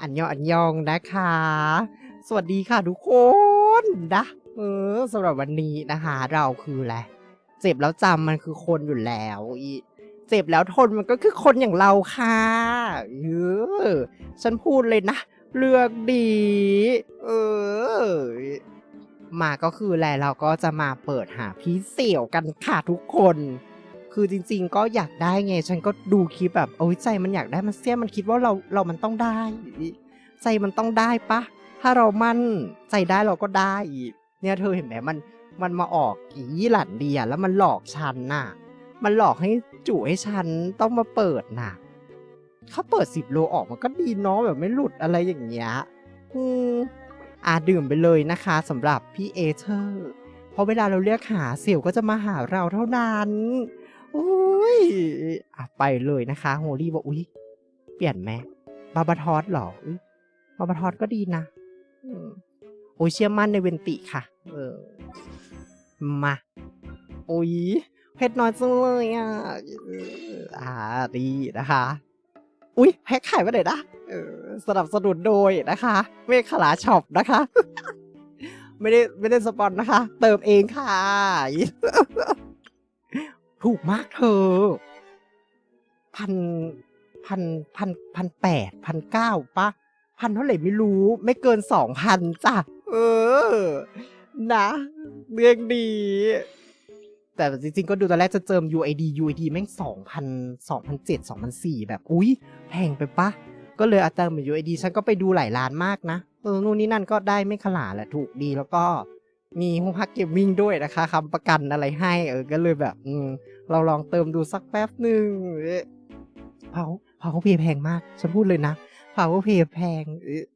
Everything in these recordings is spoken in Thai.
อันยองอันยองนะคะ สวัสดีค่ะทุกคนนะเออสำหรับวันนี้นะคะ เราคืออะไรเจ็บแล้วจำมันคือคนอยู่แล้วอีเจ็บแล้วทนมันก็คือคนอย่างเราค่ะเออฉันพูดเลยนะ เลือกดี เออ มาก็คือแหละเราก็จะมาเปิดหาพี่เสี่ยวกันค่ะทุกคน คือจริง ๆ ก็อยากได้ไง ฉันก็ดูคลิปแบบโอ้ยใจมันอยากได้มันเสี้ยมันคิดว่าเราเรามันต้องได้ ใจมันต้องได้ปะถ้าเรามั่นใจได้เราก็ได้อีกเนี่ยเธอเห็นไหมมันมันมาออกอีหลันเดียแล้วมันหลอกฉันน่ะ มันหลอกให้จู่ให้ฉันต้องมาเปิดน่ะเขาเปิดสิบโลออกมันก็ดีเนาะแบบไม่หลุดอะไรอย่างเงี้ยอืมอาดื่มไปเลยนะคะสำหรับพี่เอเธอร์ เพราะเวลาเราเรียกหาเสี่ยวก็จะมาหาเราเท่านั้น อุ้ยอะไปเลยนะคะโฮลี่บอกอุ้ยเปลี่ยนไหมบาบาทอสหรออุ๊ยบาบาทอสก็ดีนะอืมโอ้ยเชื่อมั่นในเวนติค่ะ เออ มาโอ้ยเพชรน้อยจังเลยอะอ่าดีนะคะ อุ้ยแพ็คขายมาไหนนะสนับสนุนโดยนะคะ เมฆขลาช็อปนะคะ ไม่ได้ไม่ได้สปอนนะคะ เติมเองค่ะ ถูกมากเธอพันพันพันพันแปดพันเก้าปะพันเท่าไหร่ไม่รู้ ไม่เกินสองพันจ้ะ เออ นะเรื่องดี แต่จริงๆ ก็ดูตอนแรกจะเจิม UID UID แม่งสองพันสองพันเจ็ดสองพันสี่แบบ อุ๊ย แพงไปปะ ก็เลยอาเติมเป็น UID ฉันก็ไปดูหลายร้านมากนะเออนู่นนี่นั่นก็ได้ไม่ขลาแหละถูกดีแล้วก็ มีฮูฮักเกมมิ่งด้วยนะคะคำประกันอะไรให้เออก็เลยแบบอืเราลองเติมดูสักแป๊บหนึ่งเอ๊ะเผาเผาเพย์แพงมาก ฉันพูดเลยนะเผาเพย์แพง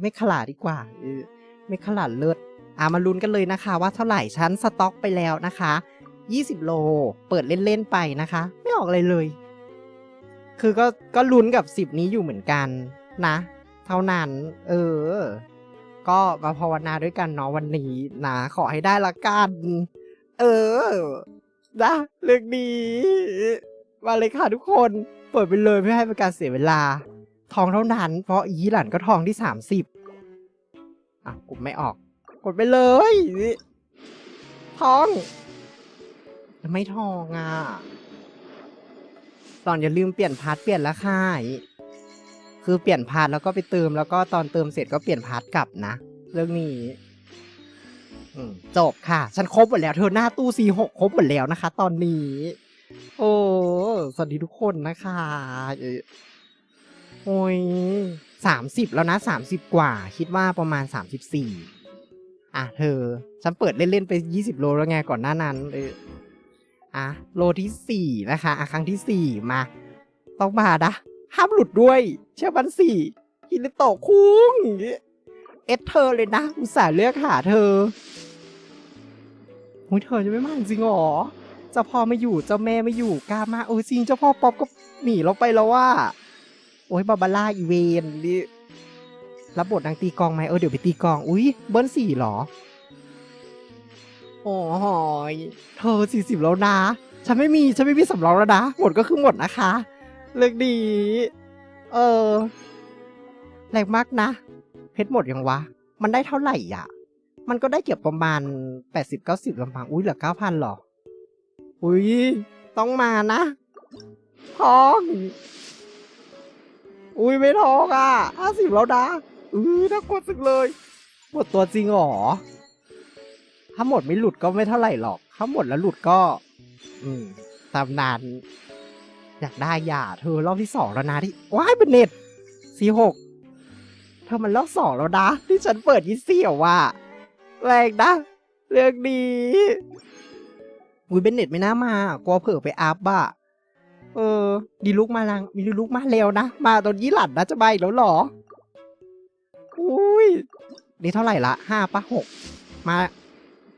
ไม่ขลาดดีกว่าอไม่ขลาดเลิศอ่ามาลุ้นกันเลยนะคะ ว่าเท่าไหร่ฉันสต็อกไปแล้วนะคะ 20 โล เปิดเล่น ๆ ไปนะคะ ไม่ออกอะไรเลย คือก็ก็ลุ้นกับ 10 นี้อยู่เหมือนกันนะ เท่านั้น เออ ก็มาภาวนาด้วยกันเนาะวันนี้นะขอให้ได้ละกัน เออนะเรื่องดีมาเลยค่ะทุกคนเปิดไปเลยไม่ให้เป็นการเสียเวลา ทองเท่านั้น เพราะอีหลันก็ทองที่ 30อะกดไม่ออก กดไปเลย ทองไม่ทองอะตอนอย่าลืมเปลี่ยนพาร์ทเปลี่ยนราคาอีก คือเปลี่ยนพาร์ทแล้วก็ไปเติมแล้วก็ตอนเติมเสร็จก็เปลี่ยนพาร์ทกลับนะ เรื่องนี้จบค่ะ ฉันครบหมดแล้ว เธอหน้าตู้ซีหกครบหมดแล้วนะคะ ตอนนี้ โอ้สวัสดีทุกคนนะคะโอ้ยสามสิบแล้วนะสามสิบกว่า คิดว่าประมาณสามสิบสี่อะเธอ ฉันเปิดเล่น ๆ ไปยี่สิบโลแล้วไงก่อนหน้านั้นเอออะโลที่สี่นะคะอะครั้งที่สี่มา ต้องมานะ ห้ามหลุดด้วย เชื่อมันสี่ฮิริโตะคุ้งเอสเธอเลยนะ อุตส่าห์เลือกหาเธอโอ้ยเธอจะไม่มาจริงเหรอเจ้าพ่อไม่อยู่เจ้าแม่ไม่อยู่กล้ามาโอ้ยจริงเจ้าพ่อป๊อปก็หนีเราไปแล้วว่า โอ้ยบาบาร่าอีเวนนี่รับบทนางตีกองไหมเออเดี๋ยวไปตีกอง อุ้ยเบิ้ลสี่เหรอโอ้โหยเธอสี่สิบแล้วนะ ฉันไม่มี ฉันไม่มีสำรองแล้วนะ หมดก็คือหมดนะคะ เลือกดี เออ แรงมากนะ เพชรหมดยังวะ มันได้เท่าไหร่อะ มันก็ได้เก็บประมาณแปดสิบเก้าสิบลำพัง อุ้ยเหลือเก้าพันหรอ อุ้ย ต้องมานะทอง อุ้ยไม่ทองอะห้าสิบแล้วนะอุ้ยน่ากลัวสุดเลย หมดตัวจริงหรอ ถ้าหมดไม่หลุดก็ไม่เท่าไหร่หรอก ถ้าหมดแล้วหลุดก็ อืม ตามนาน อยากได้อย่าเธอรอบที่สองแล้วนะที่ว้ายเป็นเน็ตสี่หกเธอมันรอบสองแล้วนะ ที่ฉันเปิดยี่สี่วว่ะแรงนะ เรื่องดีอุ้ยเป็นเน็ตไม่น่ามากลัวเผลอไปอัพอะเออ ดีลุกมาลังมีดีลุกมาเร็วนะ มาตอนยี่หลันนะจะมาอีกแล้วหรออุ้ยนี่เท่าไหร่ละห้าปะหกมา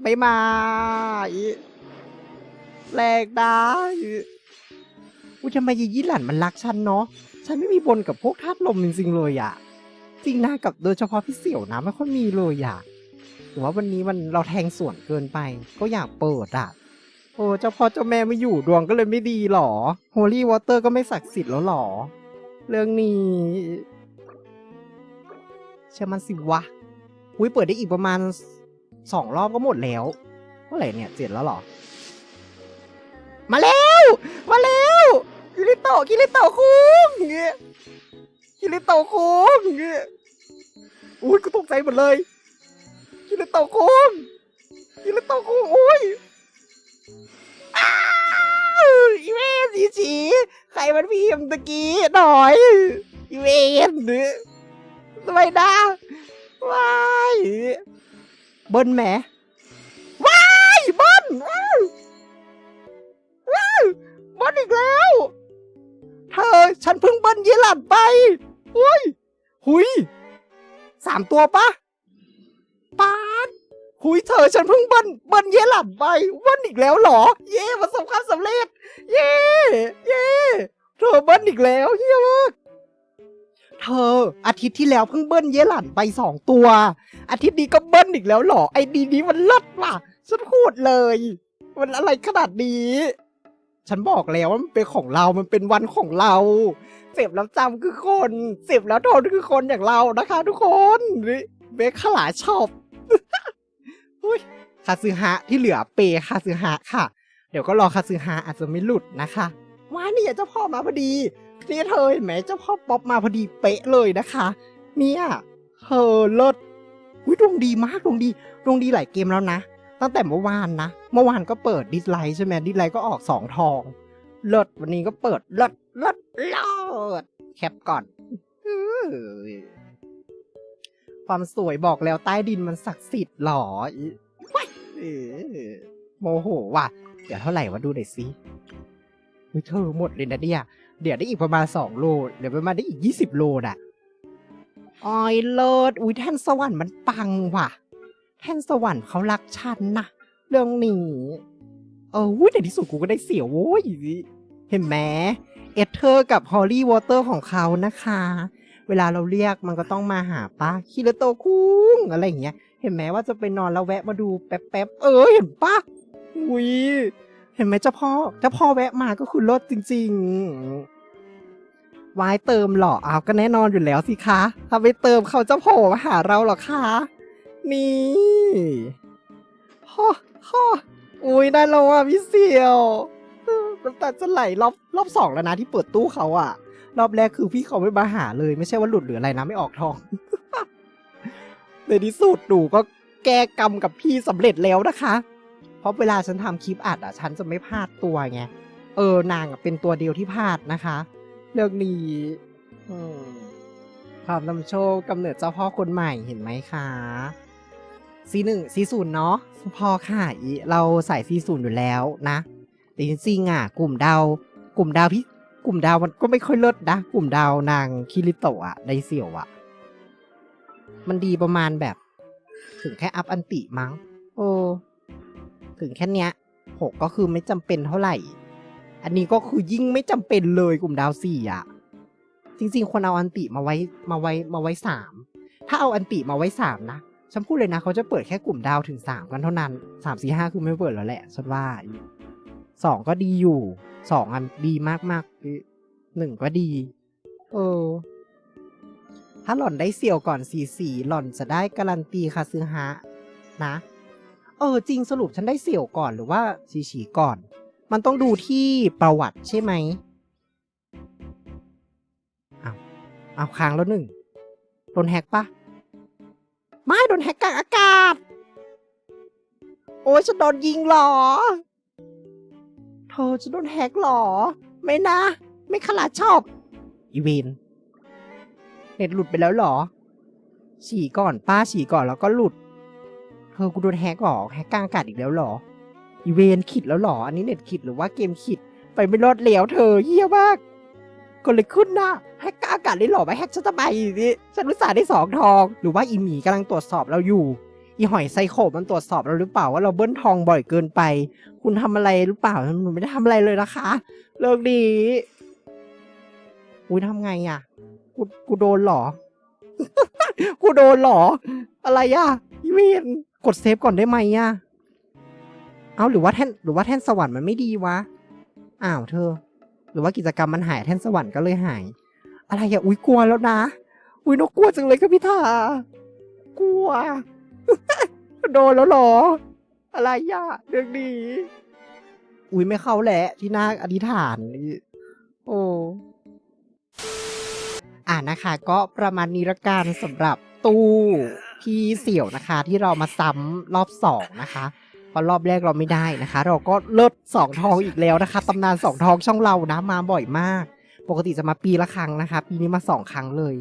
ไม่มา อีแรงนะ อุ้ยทำไมยียี่หลันมันรักฉันเนาะ ฉันไม่มีบนกับพวกธาตุลมจริงๆเลยอะจริงนะกับโดยเฉพาะพี่เสี่ยวนะไม่ค่อยมีเลยอะหรือว่าวันนี้มันเราแทงส่วนเกินไป ก็อยากเปิดอะโอ้เจ้าพ่อเจ้าแม่ไม่อยู่ดวงก็เลยไม่ดีหรอ Holy Water ก็ไม่ศักดิ์สิทธิ์แล้วหรอ เรื่องนี้เชื่อมันสิวะ อุ้ยเปิดได้อีกประมาณสองรอบก็หมดแล้วเมื่อไหร่เนี่ยเจ็ดแล้วหรอ มาแล้ว มาแล้ว ริโตะคิริโตะคุงเงี้ยคิริโตะคุงเงี้ยอุ้ยกูตกใจหมดเลยคิริโตะคุงคิริโตะคุงอุ้ยอีเวนสีฉีใครมันพิมพ์ตะกี้หน่อยอีเวนเนื้อทำไมนะว้ายเบิ้ลแหมว้ายเบิ้ล ฉันเพิ่งเบิ้ลเยลัดไปอุ้ย หุยสามตัวปะปาดหุยเธอฉันเพิ่งเบิ้ลเบิ้ลเยลัดไปเบิ้ลอีกแล้วเหรอ เย่ประสบความสำเร็จ เย่เย่เธอเบิ้ลอีกแล้วเยี่ยมากเธอ อาทิตย์ที่แล้วเพิ่งเบิ้ลเยหลันไปสองตัว อาทิตย์นี้ก็เบิ้ลอีกแล้วเหรอ ไอ้ดีนี้มันเลิศว่ะฉันพูดเลย มันอะไรขนาดนี้ ฉันบอกแล้วว่ามันเป็นของเรา มันเป็นวันของเรา เสพแล้วจำคือคน เสพแล้วทนคือคนอย่างเรานะคะ ทุกคนเบคขลาชอบคาซึฮะที่เหลือเปคาซึฮะค่ะ เดี๋ยวก็รอคาซึฮะอาจจะไม่หลุดนะคะว้านี่เจ้าพ่อมาพอดีนี่เธอเห็นไหมเจ้าพ่อป๊อปมาพอดีเป๊ะเลยนะคะ เนี่ยเธอเลิศอุ้ยดวงดีมากดวงดีดวงดีหลายเกมแล้วนะ ตั้งแต่เมื่อวานนะ เมื่อวานก็เปิดดิสไลท์ใช่ไหมดิสไลท์ก็ออกสองทอง เลิศวันนี้ก็เปิดเลิศเลิศเลิศแคปก่อนความสวยบอกแล้วใต้ดินมันศักดิ์สิทธิ์หรอโมโหว่ะ เดี๋ยวเท่าไหร่วะดูหน่อยสิเฮ้ยเธอหมดเลยนะเนี่ยเดี๋ยวได้อีกประมาณสองโล เดี๋ยวประมาณได้อีกยี่สิบโลน่ะออยเลิศอุ้ยแท่นสวรรค์มันปังว่ะ แท่นสวรรค์เขารักฉันนะเรื่องนี้เอออุ้ยในที่สุดกูก็ได้เสียวโว้ยเห็นไหมเอเธอร์กับฮอลลี่วอเตอร์ของเขานะคะ เวลาเราเรียกมันก็ต้องมาหาป้าคิรโตคุงอะไรอย่างเงี้ย เห็นไหมว่าจะไปนอนแล้วแวะมาดูแป๊บๆเออเห็นปะอุ้ยเห็นไหมเจ้าพ่อเจ้าพ่อแวะมาก็คือรถจริง ๆ วายเติมหรอเอาก็แน่นอนอยู่แล้วสิคะถ้าไม่เติมเขาจะโผล่มาหาเราหรอคะ นี่ฮ่อฮ่ออุ้ยได้แล้วอะพี่เสี่ยวน้ำตาจะไหลรอบรอบสองแล้วนะที่เปิดตู้เขาอะ รอบแรกคือพี่เขาไม่มาหาเลย ไม่ใช่ว่าหลุดหรืออะไรนะไม่ออกทอง ในที่สุดหนูก็แก้กรรมกับพี่สำเร็จแล้วนะคะ เพราะเวลาฉันทำคลิปอัดอะ ฉันจะไม่พลาดตัวไง เออนางเป็นตัวเดียวที่พลาดนะคะ เรื่องนี้ความนำโชคกำเนิดเจ้าพ่อคนใหม่เห็นไหมคะ ซีหนึ่งซีศูนย์เนาะพอค่ะอีเราใส่ซีศูนย์อยู่แล้วนะแต่จริงๆอะกลุ่มดาวกลุ่มดาวพี่กลุ่มดาวมันก็ไม่ค่อยเลิศนะ กลุ่มดาวนางคิริโตะอะไดเสี่ยวอะมันดีประมาณแบบ ถึงแค่อัพอันติมั้ง โอ้ถึงแค่เนี้ยหกก็คือไม่จำเป็นเท่าไหร่ อันนี้ก็คือยิ่งไม่จำเป็นเลยกลุ่มดาวสี่อะจริง ๆ ควรเอาอันติมาไว้มาไว้มาไว้สามถ้าเอาอันติมาไว้สามนะ ฉันพูดเลยนะเขาจะเปิดแค่กลุ่มดาวถึงสามกันเท่านั้นสามสี่ห้าคือไม่เปิดแล้วแหละฉันว่าสองก็ดีอยู่สองอันดีมากมากๆหนึ่งก็ดี เออ ถ้าหล่อนได้เสี่ยวก่อนสี่สี่หล่อนจะได้การันตีคาซึฮะนะ เออ จริงสรุปฉันได้เสี่ยวก่อนหรือว่าฉีฉีก่อน มันต้องดูที่ประวัติใช่ไหมเอาเอาค้างแล้วหนึ่งโดนแฮกปะ ไม่โดนแฮกกลางอากาศ โอ้ยฉันโดนยิงหรอ เธอจะโดนแฮกหรอ ไม่นะ ไม่ขลาดชอบ อีเวนเน็ตหลุดไปแล้วหรอ ฉี่ก่อนป้าฉี่ก่อนแล้วก็หลุด เธอกูโดนแฮกหรอแฮกกลางอากาศอีกแล้วหรอ อีเวนขิดแล้วหรอ อันนี้เน็ตขิดหรือว่าเกมขิด ไปไม่รอดแล้วเธอเยี่ยมาก ก็เลยขึ้นนะแฮกกลางอากาศได้เหรอไปแฮกฉันทำไมนี่ฉันรู้สาห์ได้สองทอง หรือว่าอีหมีกำลังตรวจสอบเราอยู่ อีหอยไซโคมันตรวจสอบเราหรือเปล่าว่าเราเบิ้ลทองบ่อยเกินไป คุณทำอะไรหรือเปล่าหนูไม่ได้ทำอะไรเลยนะคะ เลิกดีอุ้ยทำไงอะ กูกูโดนหรอ กูโดนหรอ อะไรอะอีเวนกดเซฟก่อนได้ไหมอะ เอาหรือว่าแท่นหรือว่าแท่นสวรรค์มันไม่ดีวะ อ้าวเธอ หรือว่ากิจกรรมมันหายแท่นสวรรค์ก็เลยหาย อะไรอะอุ้ยกลัวแล้วนะ อุ้ยนกกลัวจังเลยครับพี่ทากลัว โดนแล้วหรอ อะไรย่ะเรื่องนี้อุ้ยไม่เข้าแหละที่หน้าอธิษฐานนี่โอ้อ่านะคะ ก็ประมาณนี้ละกันสำหรับตู้พี่เสี่ยวนะคะ ที่เรามาซ้ำรอบสองนะคะ เพรอบแรกเราไม่ได้นะคะ เราก็เลิศสองทองอีกแล้วนะคะตำนานสองทองช่องเรานะมาบ่อยมาก ปกติจะมาปีละครั้งนะคะ ปีนี้มาสองครั้งเลย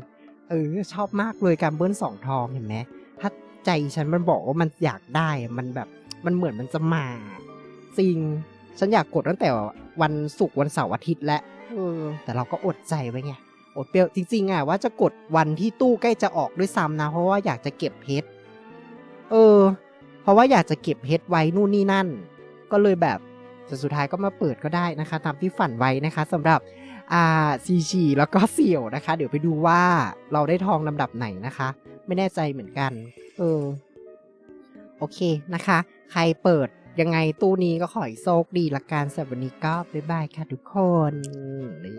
เออ ชอบมากเลยการเบิ้ลสองทองเห็นไหมถ้าใจฉันมันบอกว่ามันอยากได้มันแบบมันเหมือนมันจะมาจริงฉันอยากกดตั้งแต่วันศุกร์วันเสาร์อาทิตย์และเออ แต่เราก็อดใจไว้ไงอดเปรี้ยวจริงๆอะว่าจะกดวันที่ตู้ใกล้จะออกด้วยซ้ำนะ เพราะว่าอยากจะเก็บเพชรเออ ราะว่าอยากจะเก็บเพชรไว้นู่นนี่นั่น ก็เลยแบบแต่สุดท้ายก็มาเปิดก็ได้นะคะ ตามที่ฝันไว้นะคะสำหรับอ่าซีชีแล้วก็เสี่ยวนะคะ เดี๋ยวไปดูว่าเราได้ทองลำดับไหนนะคะ ไม่แน่ใจเหมือนกัน เออ โอเคนะคะ ใครเปิดยังไงตู้นี้ก็ขอให้โชคดีละกันสำหรับวันนี้ก็บ๊ายบายค่ะทุกคนนี่